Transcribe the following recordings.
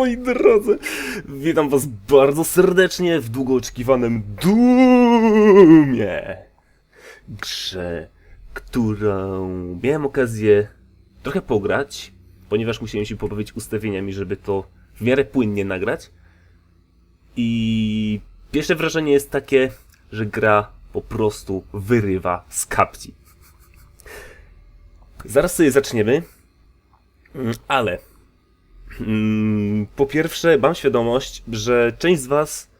moi drodzy. Witam was bardzo serdecznie w długo oczekiwanym Doomie. Grze, którą miałem okazję trochę pograć, ponieważ musiałem się pobawić ustawieniami, żeby to w miarę płynnie nagrać. I pierwsze wrażenie jest takie, że gra po prostu wyrywa z kapci. Zaraz sobie zaczniemy, Mm, ale po pierwsze mam świadomość, że część z was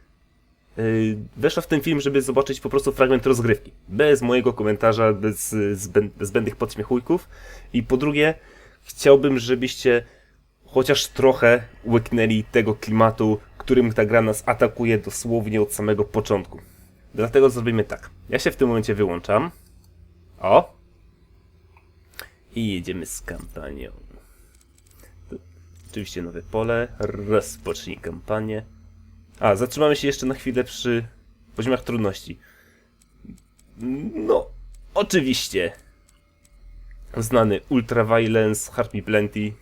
y, weszła w ten film, żeby zobaczyć po prostu fragment rozgrywki. Bez mojego komentarza, bez zbę- zbędnych podśmiechujków. I po drugie, chciałbym, żebyście chociaż trochę łyknęli tego klimatu, którym ta gra nas atakuje dosłownie od samego początku. Dlatego zrobimy tak. Ja się w tym momencie wyłączam. O! I jedziemy z kampanią. Oczywiście nowe pole. Rozpocznij kampanię. A, zatrzymamy się jeszcze na chwilę przy poziomach trudności. No, oczywiście. Znany Ultra Violence, Heart Me Plenty, I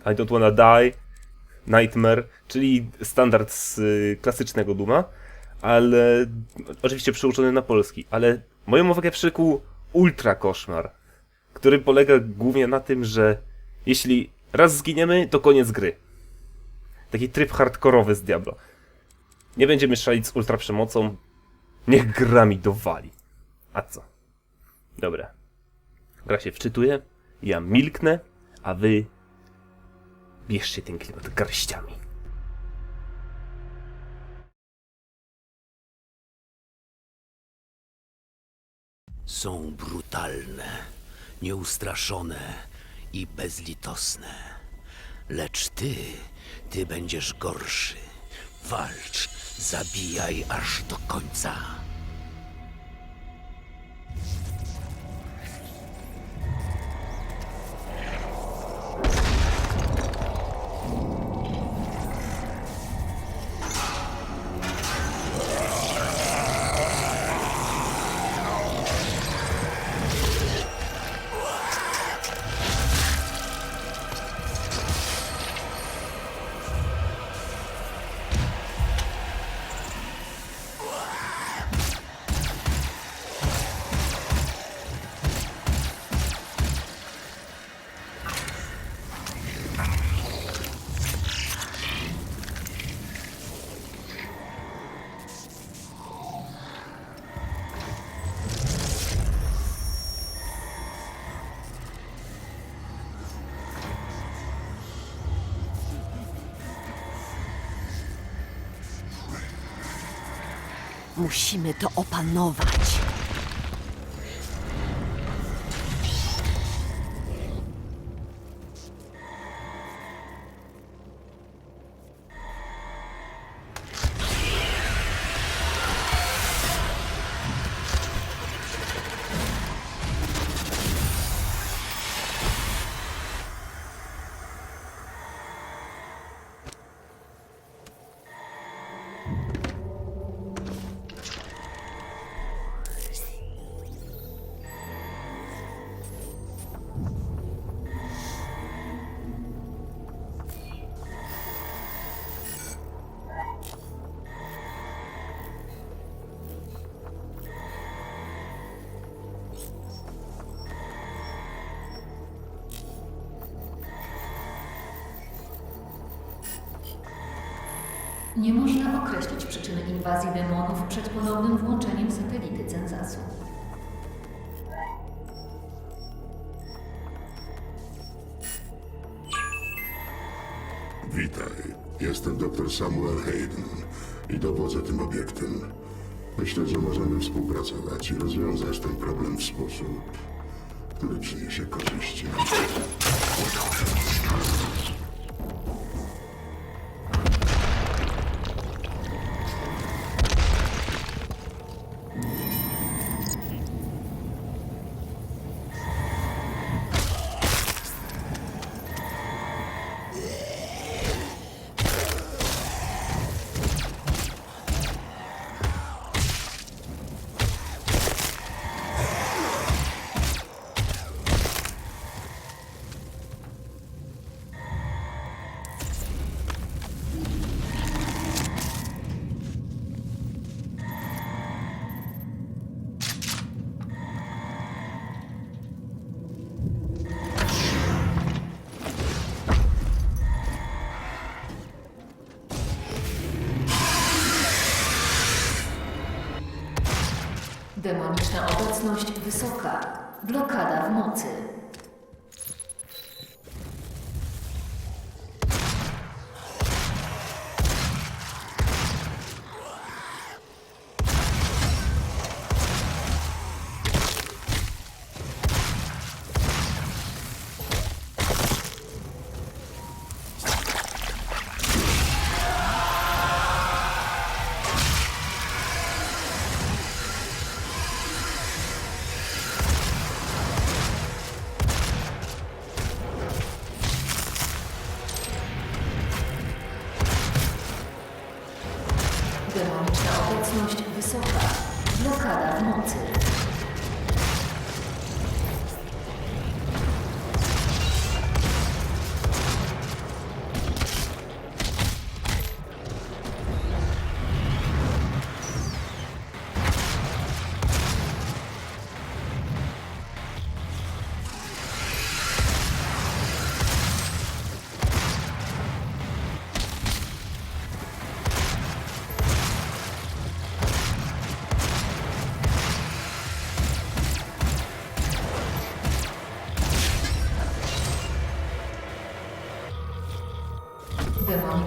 Don't Wanna Die, Nightmare, czyli standard z y, klasycznego Duma, ale oczywiście przełożony na polski, ale moją uwagę przykuł Ultra Koszmar, który polega głównie na tym, że jeśli raz zginiemy, to koniec gry. Taki tryb hardkorowy z Diablo. Nie będziemy szalić z ultra przemocą. Niech gra mi dowali. A co? Dobra. Gra się wczytuje, ja milknę, a wy bierzcie ten klimat garściami. Są brutalne, nieustraszone i bezlitosne. Lecz ty, ty będziesz gorszy. Walcz, zabijaj aż do końca. Musimy to opanować. Nie można określić przyczyny inwazji demonów przed ponownym włączeniem satelity Cenzasu. Witaj, jestem dr Samuel Hayden i dowodzę tym obiektem. Myślę, że możemy współpracować i rozwiązać ten problem w sposób, który przyniesie korzyści. Demoniczna obecność wysoka. Blokada w mocy.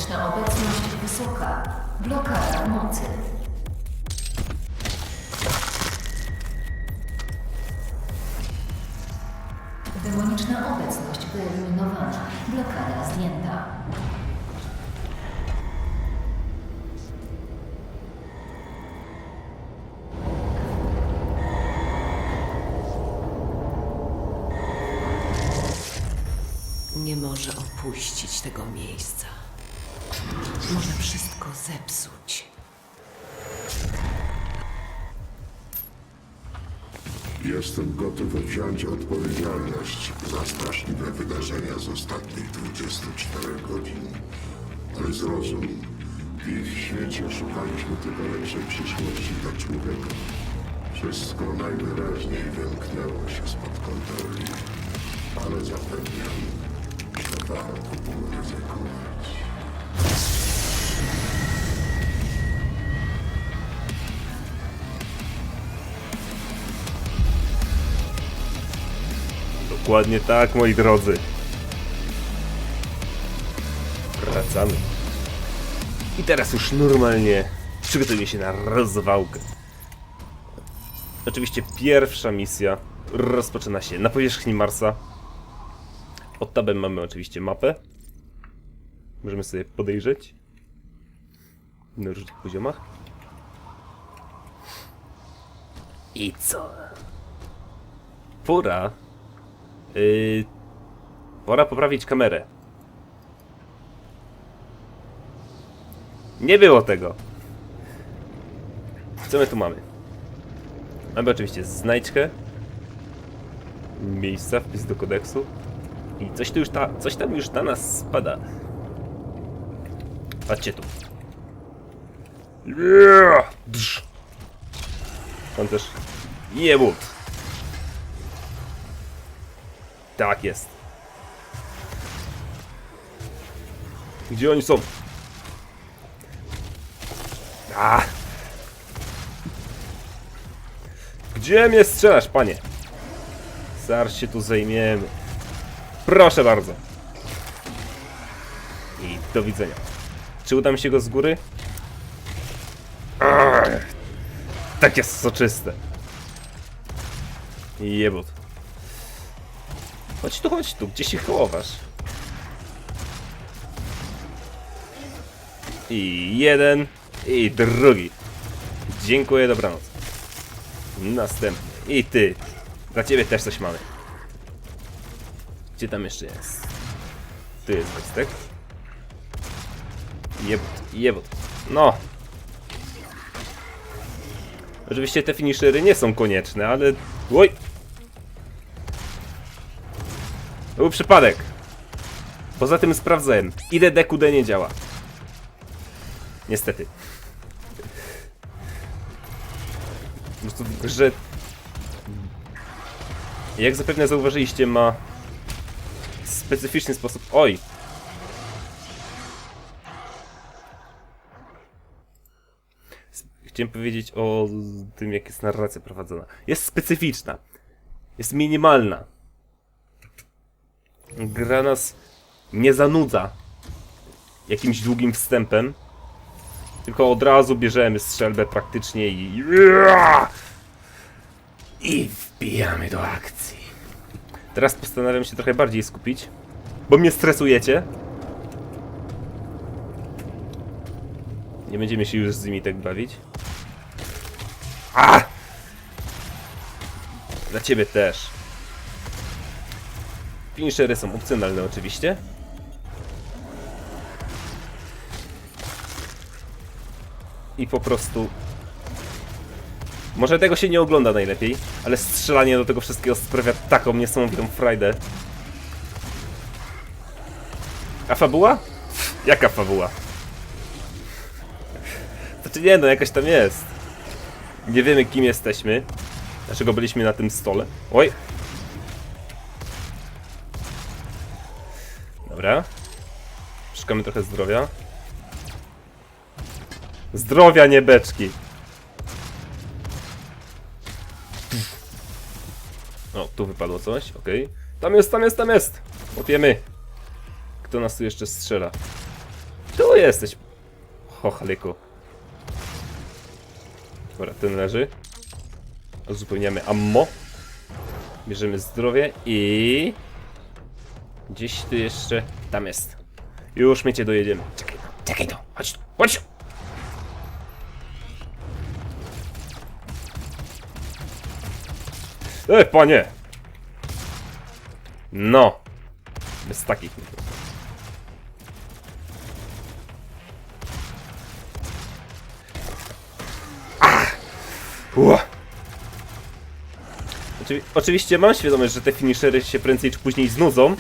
Demoniczna obecność wysoka. Blokada mocy. Demoniczna obecność wyeliminowana. Blokada zdjęta. Nie może opuścić tego miejsca. Może wszystko zepsuć. Jestem gotów wziąć odpowiedzialność za straszliwe wydarzenia z ostatnich 24 godzin. Ale zrozum, w ich świecie szukaliśmy tylko lepszej przyszłości dla człowieka. Wszystko najwyraźniej wymknęło się spod kontroli. Ale zapewniam, że warto było ryzykować. Dokładnie tak, moi drodzy. Wracamy. I teraz już normalnie przygotujemy się na rozwałkę. Oczywiście pierwsza misja rozpoczyna się na powierzchni Marsa. Pod tabem mamy oczywiście mapę. Możemy sobie podejrzeć. Na różnych poziomach. I co? Pora Yy, pora poprawić kamerę. Nie było tego. Co my tu mamy? Mamy oczywiście znajdźkę. Miejsca, wpis do kodeksu. I coś tu już ta, coś tam już na nas spada. Patrzcie tu. Drz. On też jebut. Tak jest. Gdzie oni są? A! Gdzie mnie strzelasz, panie? Zaraz się tu zajmiemy. Proszę bardzo. I do widzenia. Czy uda mi się go z góry? Ach, takie soczyste. Jebut. Chodź tu, chodź tu, gdzie się chowasz? I jeden, i drugi. Dziękuję, dobranoc. Następny. I ty. Dla ciebie też coś mamy. Gdzie tam jeszcze jest? Tu jest bestek. Jebut, jebut. No. Oczywiście te finishery nie są konieczne, ale... Oj! Był przypadek. Poza tym sprawdzałem. IDDQD nie działa. Niestety. Po prostu w grze... Jak zapewne zauważyliście, ma specyficzny sposób... Oj! Chciałem powiedzieć o tym, jak jest narracja prowadzona. Jest specyficzna. Jest minimalna. Gra nas nie zanudza jakimś długim wstępem, tylko od razu bierzemy strzelbę praktycznie i... I wbijamy do akcji. Teraz postanawiam się trochę bardziej skupić, bo mnie stresujecie. Nie będziemy się już z nimi tak bawić. A! Dla ciebie też. Finishery są opcjonalne oczywiście. I po prostu... Może tego się nie ogląda najlepiej, ale strzelanie do tego wszystkiego sprawia taką niesamowitą frajdę. A fabuła? Jaka fabuła? Znaczy nie no, jakaś tam jest. Nie wiemy kim jesteśmy. Dlaczego byliśmy na tym stole. Oj! Dobra. Szukamy trochę zdrowia. Zdrowia, nie beczki! O, tu wypadło coś, okej. Tam jest, tam jest, tam jest! Łapiemy. Kto nas tu jeszcze strzela? Tu jesteś. Chochaliku. Dobra, ten leży. Uzupełniamy ammo. Bierzemy zdrowie i... Gdzieś tu jeszcze... Tam jest. Już my cię dojedziemy. Czekaj, czekaj to. Chodź tu, chodź tu. Ej, panie! No. Bez takich. Oczywi oczywiście mam świadomość, że te finishery się prędzej czy później znudzą.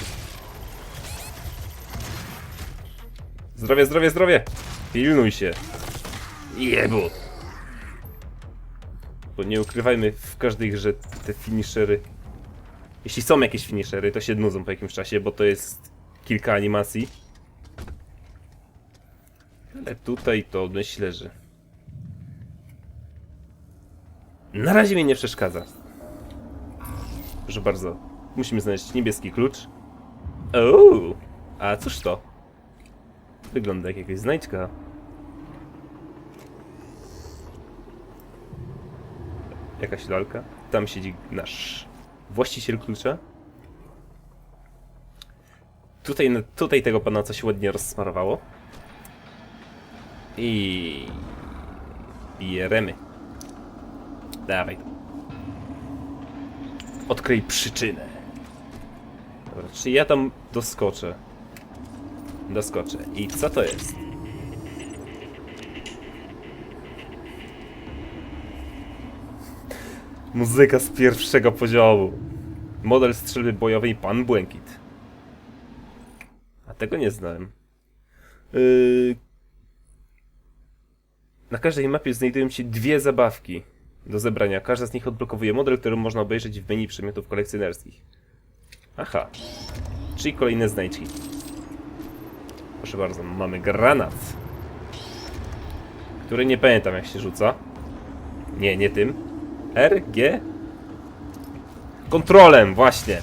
Zdrowie, zdrowie, zdrowie! Pilnuj się. Jebu! Bo nie ukrywajmy, w każdej grze te finishery... Jeśli są jakieś finishery, to się nudzą po jakimś czasie, bo to jest kilka animacji. Ale tutaj to myślę, że... Na razie mi nie przeszkadza. Proszę bardzo. Musimy znaleźć niebieski klucz. Ooo! A cóż to? Wygląda jak jakaś znajdźka. Jakaś lalka. Tam siedzi nasz właściciel klucza. Tutaj, tutaj tego pana coś ładnie rozsmarowało. I... Bieremy. Dawaj. Odkryj przyczynę. Dobra, czy ja tam doskoczę? Doskoczę. I co to jest? Muzyka z pierwszego poziomu. Model strzelby bojowej Pan Błękit. A tego nie znałem. Yy... Na każdej mapie znajdują się dwie zabawki do zebrania. Każda z nich odblokowuje model, który można obejrzeć w menu przedmiotów kolekcjonerskich. Aha. Czyli kolejne znajdźki. Proszę bardzo, mamy granat. Który nie pamiętam jak się rzuca. Nie, nie tym. R, G? Kontrolem, właśnie.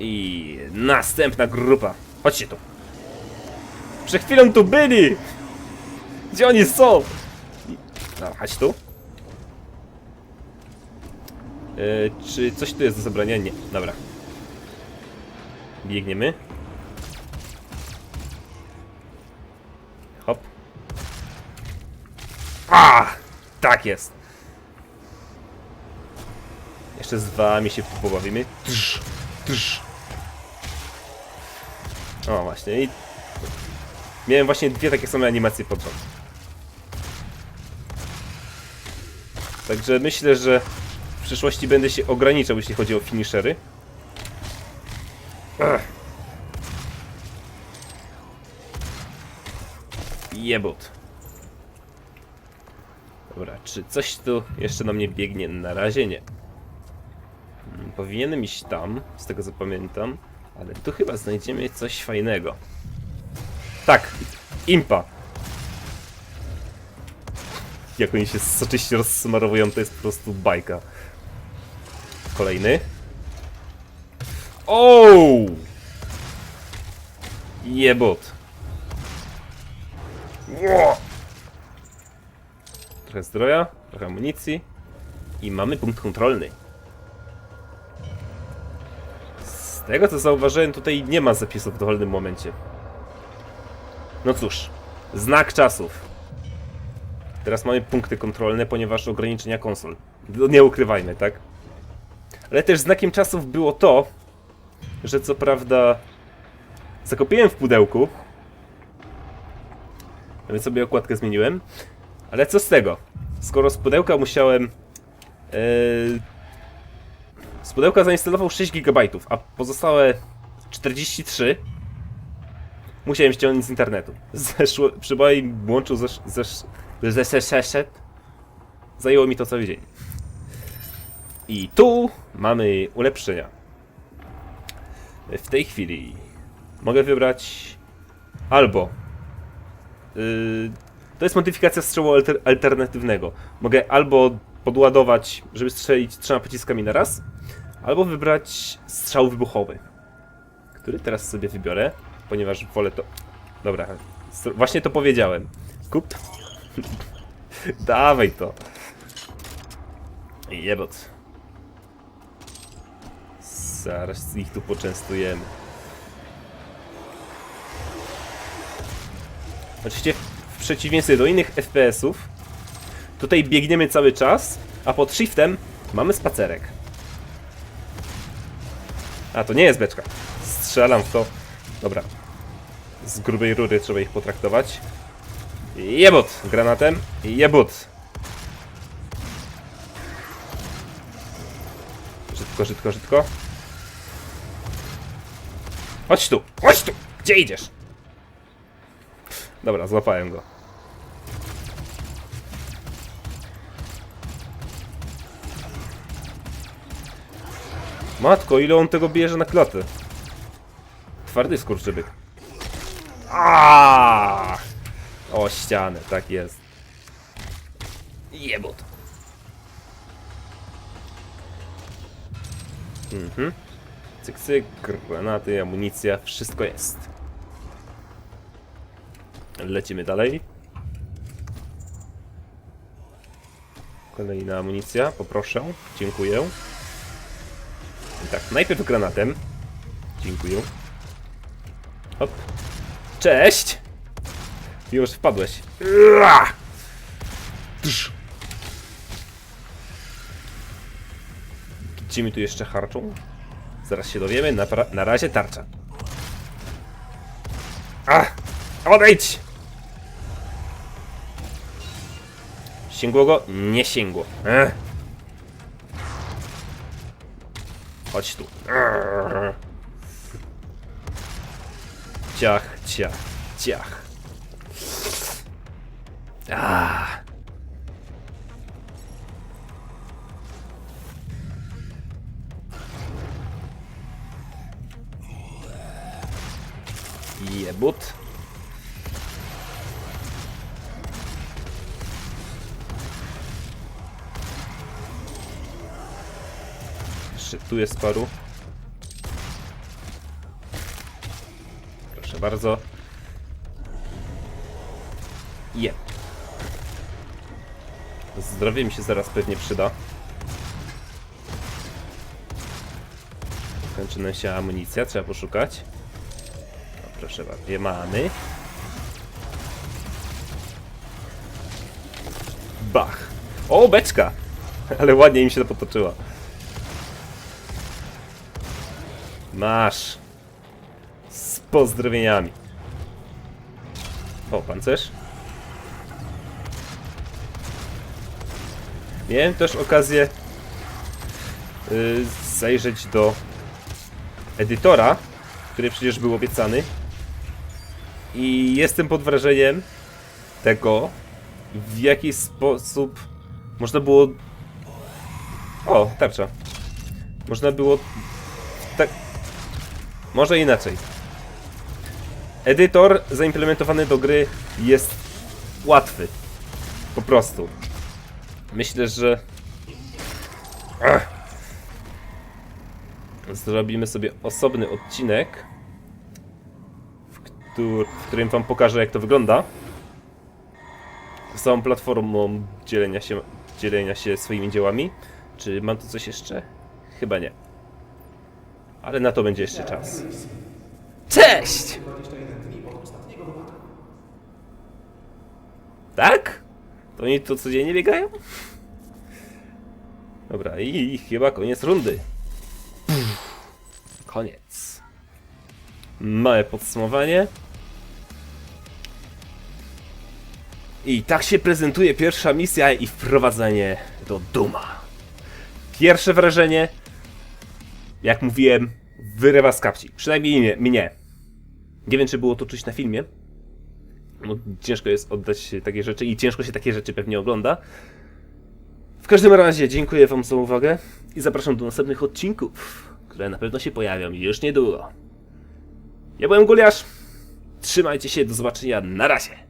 I następna grupa. Chodźcie tu. Przed chwilą tu byli! Gdzie oni są? No, chodź tu. Yy, czy coś tu jest do zabrania? Nie. Dobra. Biegniemy. Hop. A! Tak jest. Jeszcze z wami się pobawimy. Trz, trz. O, właśnie. I miałem właśnie dwie takie same animacje pod rząd. Także myślę, że w przyszłości będę się ograniczał, jeśli chodzi o finishery. Jebut. Dobra, czy coś tu jeszcze na mnie biegnie? Na razie nie. Hmm, Powinienem iść tam, z tego co pamiętam, ale tu chyba znajdziemy coś fajnego. Tak, impa. Jak oni się soczyście rozsmarowują, to jest po prostu bajka. Kolejny. Ooo! Jebot. Trochę zdrowia, trochę amunicji. I mamy punkt kontrolny. Z tego co zauważyłem, tutaj nie ma zapisów w dowolnym momencie. No cóż, znak czasów. Teraz mamy punkty kontrolne, ponieważ ograniczenia konsol. No nie ukrywajmy, tak? Ale też znakiem czasów było to, że co prawda zakopiłem w pudełku, więc sobie okładkę zmieniłem, ale co z tego? Skoro z pudełka musiałem yy, z pudełka zainstalował 6 GB, a pozostałe 43 musiałem ściągnąć z internetu. Zeszło, przy moim łączu zesz, zesz, zeszedł, zajęło mi to cały dzień. I tu mamy ulepszenia. W tej chwili mogę wybrać albo yy, to jest modyfikacja strzału alter, alternatywnego. Mogę albo podładować, żeby strzelić trzema pociskami na raz, albo wybrać strzał wybuchowy, który teraz sobie wybiorę, ponieważ wolę to... Dobra, właśnie to powiedziałem. Kup. Dawaj to. Jebot. Zaraz ich tu poczęstujemy. Oczywiście w przeciwieństwie do innych FPS-ów, tutaj biegniemy cały czas, a pod shiftem mamy spacerek. A, to nie jest beczka. Strzelam w to. Dobra. Z grubej rury trzeba ich potraktować. Jebot! Granatem. Jebot! Szybko, szybko, szybko. Chodź tu! Chodź tu! Gdzie idziesz? Dobra, złapałem go. Matko, ile on tego bierze na klatę? Twardy skurczybyk. Aaaa! O ścianę, tak jest. Jebut. Mhm. Cyk, cyk, granaty, amunicja, wszystko jest. Lecimy dalej. Kolejna amunicja, poproszę. Dziękuję. Tak, najpierw granatem. Dziękuję. Hop. Cześć! Już wpadłeś. Gdzie mi tu jeszcze harczą? Zaraz się dowiemy. Na, na razie tarcza. A! Odejdź! Sięgło go? Nie sięgło. Ech. Chodź tu. Arr. Ciach, ciach, ciach. Ah. Jebut. Jeszcze tu jest paru. Proszę bardzo. Zdrowie mi się zaraz pewnie przyda. Kończy nam się amunicja, trzeba poszukać. No, proszę bardzo, je mamy. Bach. O, beczka! Ale ładnie im się to potoczyła. Masz. Z pozdrowieniami. O, pancerz. Miałem też okazję yy, zajrzeć do edytora, który przecież był obiecany. I jestem pod wrażeniem tego, w jaki sposób można było... O, tarcza. Można było tak... Może inaczej. Edytor zaimplementowany do gry jest łatwy. Po prostu. Myślę, że... Ach. Zrobimy sobie osobny odcinek, w, któr w którym wam pokażę jak to wygląda. Z całą platformą dzielenia się, dzielenia się swoimi dziełami. Czy mam tu coś jeszcze? Chyba nie. Ale na to będzie jeszcze czas. Cześć! Tak? To oni tu codziennie biegają? Dobra, i chyba koniec rundy. Koniec. Małe podsumowanie. I tak się prezentuje pierwsza misja i wprowadzenie do Duma. Pierwsze wrażenie, jak mówiłem, wyrywa z kapci. Przynajmniej mnie. mnie. Nie wiem, czy było to czuć na filmie. No, ciężko jest oddać takie rzeczy i ciężko się takie rzeczy pewnie ogląda. W każdym razie dziękuję Wam za uwagę i zapraszam do następnych odcinków, które na pewno się pojawią już niedługo. Ja byłem Guliasz. Trzymajcie się, do zobaczenia, na razie.